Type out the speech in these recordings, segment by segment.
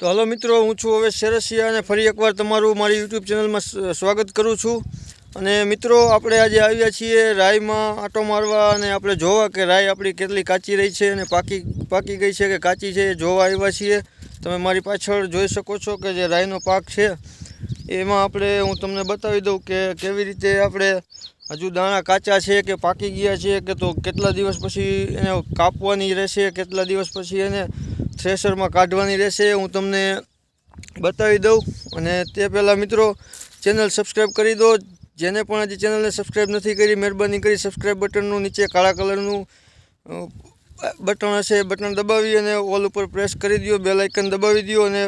તો હલો મિત્રો, હું છું હવે શેરસિયા અને ફરી એકવાર તમારું મારી યુટ્યુબ ચેનલમાં સ્વાગત કરું છું. અને મિત્રો, આપણે આજે આવ્યા છીએ રાઈમાં આંટો મારવા અને આપણે જોવા કે રાઈ આપણી કેટલી કાચી રહી છે અને પાકી પાકી ગઈ છે કે કાચી છે એ જોવા આવ્યા છીએ. તમે મારી પાછળ જોઈ શકો છો કે જે રાઈનો પાક છે, એમાં આપણે હું તમને બતાવી દઉં કે કેવી રીતે આપણે હજુ દાણા કાચા છે કે પાકી ગયા છે કે તો કેટલા દિવસ પછી એને કાપવાની રહેશે, કેટલા દિવસ પછી એને થ્રેશરમાં કાઢવાની રહેશે, હું તમને બતાવી દઉં. અને તે પહેલાં મિત્રો, ચેનલ સબસ્ક્રાઈબ કરી દો. જેને પણ હજી ચેનલને સબસ્ક્રાઈબ નથી કરી, મહેરબાની કરી સબસ્ક્રાઈબ બટનનું, નીચે કાળા કલરનું બટન હશે બટન દબાવી અને ઓલ ઉપર પ્રેસ કરી દો બે લાઇકન દબાવી દો અને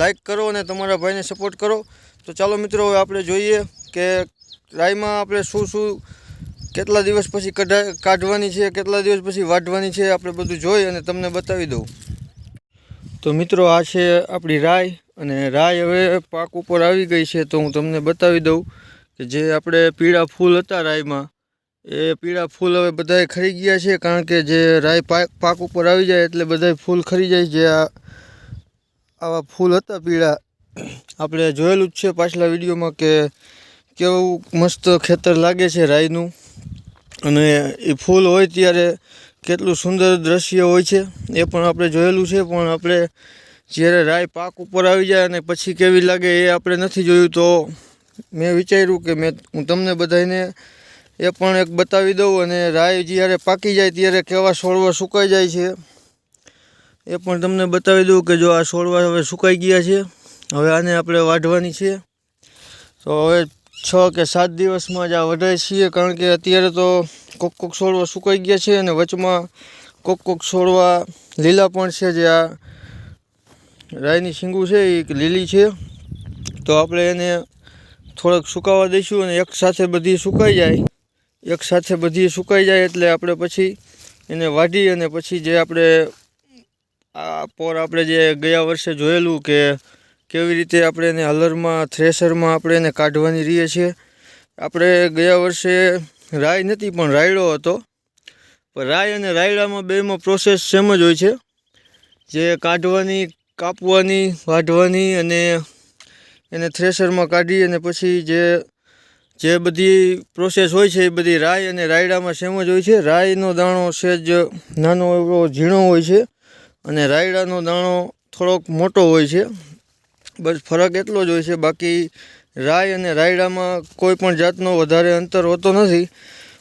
લાઈક કરો અને તમારા ભાઈને સપોર્ટ કરો. તો ચાલો મિત્રો, હવે આપણે જોઈએ કે રાઈમાં આપણે શું શું કેટલા દિવસ પછી કઢા કાઢવાની છે, કેટલા દિવસ પછી વાઢવાની છે, આપણે બધું જોઈ અને તમને બતાવી દઉં. તો મિત્રો, આ છે આપણી રાય અને રાય હવે પાક ઉપર આવી ગઈ છે તો હું તમને બતાવી દઉં કે જે આપણે પીળા ફૂલ હતા રાયમાં એ પીળા ફૂલ હવે બધાય ખરી ગયા છે કારણ કે જે રાય પાક પાક ઉપર આવી જાય એટલે બધાય ફૂલ ખરી જાય જે આ, આવા ફૂલ હતા પીળા. આપણે જોયેલું જ છે પાછલા વિડીયોમાં કે કેવું મસ્ત ખેતર લાગે છે રાઈનું. અને એ ફૂલ હોય ત્યારે કેટલું સુંદર દ્રશ્ય હોય છે. એ પણ આપણે જોયેલું છે, પણ આપણે જ્યારે રાઈ પાક ઉપર આવી જાય અને પછી કેવી લાગે એ આપણે નથી જોયું, તો મેં વિચાર્યું કે મેં, હું તમને બધાને એ પણ એક બતાવી દઉં અને રાઈ જ્યારે પાકી જાય ત્યારે કેવા છોડવા સુકાઈ જાય છે. એ પણ તમને બતાવી દઉં કે જો આ છોડવા હવે સુકાઈ ગયા છે. હવે આને આપણે વાઢવાની છે. તો હવે છ કે સાત દિવસમાં જ આ વઢાય છીએ, કારણ કે અત્યારે તો કોક કોક છોડવા સુકાઈ ગયા છે અને વચમાં કોક કોક છોડવા લીલા પણ છે. જે આ રાયની શીંગું છે એ લીલી છે. તો આપણે એને થોડાક સુકાવા દઈશું અને એક સાથે બધી સુકાઈ જાય. એક સાથે બધી સુકાઈ જાય એટલે આપણે પછી એને વાઢી અને પછી જે આપણે આ પોર આપણે જે ગયા વર્ષે જોયેલું કે કેવી રીતે આપણે એને હલરમાં થ્રેશરમાં આપણે એને કાઢવાની રહીએ છીએ? આપણે ગયા વર્ષે રાય નથી પણ રાયડો હતો. પણ રાય અને રાયડામાં બેમાં પ્રોસેસ સેમ જ હોય છે. જે કાઢવાની, કાપવાની, વાઢવાની અને એને થ્રેશરમાં કાઢી અને પછી જે જે બધી પ્રોસેસ હોય છે એ બધી રાય અને રાયડામાં સેમ જ હોય છે. રાયનો દાણો સહેજ નાનો એવો ઝીણો હોય છે અને રાયડાનો દાણો થોડોક મોટો હોય છે. બસ ફરક એટલો જ હોય છે, બાકી રાય અને રાયડામાં કોઈ પણ જાતનો વધારે અંતર હોતો નથી.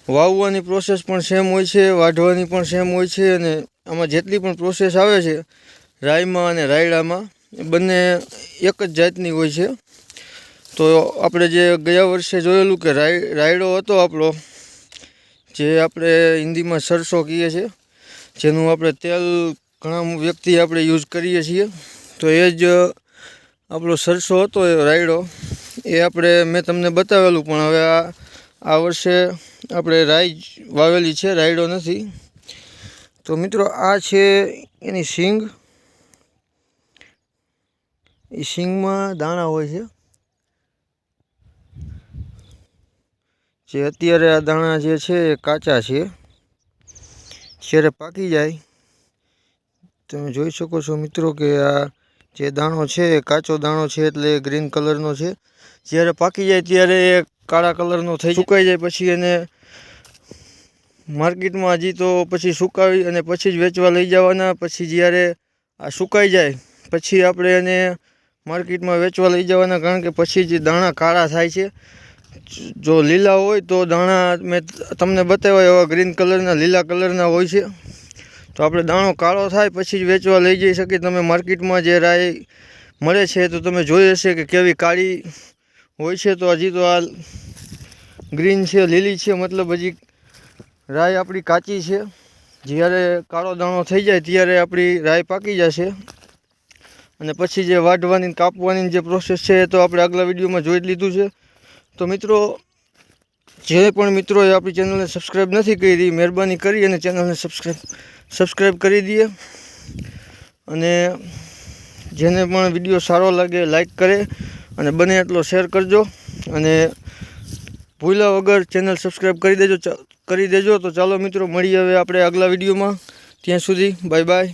વાવવાની પ્રોસેસ પણ સેમ હોય છે, વાઢવાની પણ સેમ હોય છે અને આમાં જેટલી પણ પ્રોસેસ આવે છે, રાયમાં અને રાયડામાં બંને એક જ જાતની હોય છે. તો આપણે જે ગયા વર્ષે જોયેલું કે રાય, રાયડો હતો આપણો, જે આપણે હિન્દીમાં સરસો કહીએ છીએ, જેનું આપણે તેલ ઘણા વ્યક્તિ આપણે યુઝ કરીએ છીએ, તો એ જ આપણો સરસો હતો એ રાયડો, એ આપણે મેં તમને બતાવેલું, પણ હવે આ આ વર્ષે આપણે રાઈ વાવેલી છે, રાયડો નથી. તો મિત્રો, આ છે એની શીંગ. એ શીંગમાં દાણા હોય છે. જે અત્યારે આ દાણા જે છે, એ કાચા છે. જ્યારે પાકી જાય, તમે જોઈ શકો છો મિત્રો કે આ જે દાણો છે, એ કાચો દાણો છે એટલે ગ્રીન કલરનો છે. જ્યારે પાકી જાય ત્યારે એ કાળા કલરનો થઈ સુકાઈ જાય પછી એને માર્કેટમાં હજી તો પછી સુકાવી અને પછી જ વેચવા લઈ જવાના. પછી જ્યારે આ સુકાઈ જાય, પછી આપણે એને માર્કેટમાં વેચવા લઈ જવાના. કારણ કે પછી જ દાણા કાળા થાય છે. જો લીલા હોય તો દાણા મેં તમને બતાવ્યા એવા ગ્રીન કલરના લીલા કલરના હોય છે. તો આપણે દાણો કાળો થાય પછી જ વેચવા લઈ જઈ શકીએ. તમે માર્કેટમાં જે રાય મળે છે તો તમે જોઈ હશે કે કેવી કાળી હોય છે. તો હજી તો આ ગ્રીન છે, લીલી છે, મતલબ હજી રાય આપણી કાચી છે. જ્યારે કાળો દાણો થઈ જાય ત્યારે આપણી રાય પાકી જશે. અને પછી જે વાઢવાની કાપવાની જે પ્રોસેસ છે એ તો આપણે આગલા વિડીયોમાં જોઈ લીધું છે. તો મિત્રો, જે પણ મિત્રોએ આપણી ચેનલને સબસ્ક્રાઈબ નથી કરી, મહેરબાની કરી અને ચેનલને સબસ્ક્રાઈબ સબસ્ક્રાઈબ કરી દઈએ. અને જેને પણ વીડિયો સારો લાગે લાઈક કરે અને બને એટલો શેર કરજો. અને ભૂલ્યા વગર ચેનલ સબસ્ક્રાઈબ કરી દેજો કરી દેજો. તો ચાલો મિત્રો, મળીએ હવે આપણે આગલા વિડીયોમાં. ત્યાં સુધી બાય બાય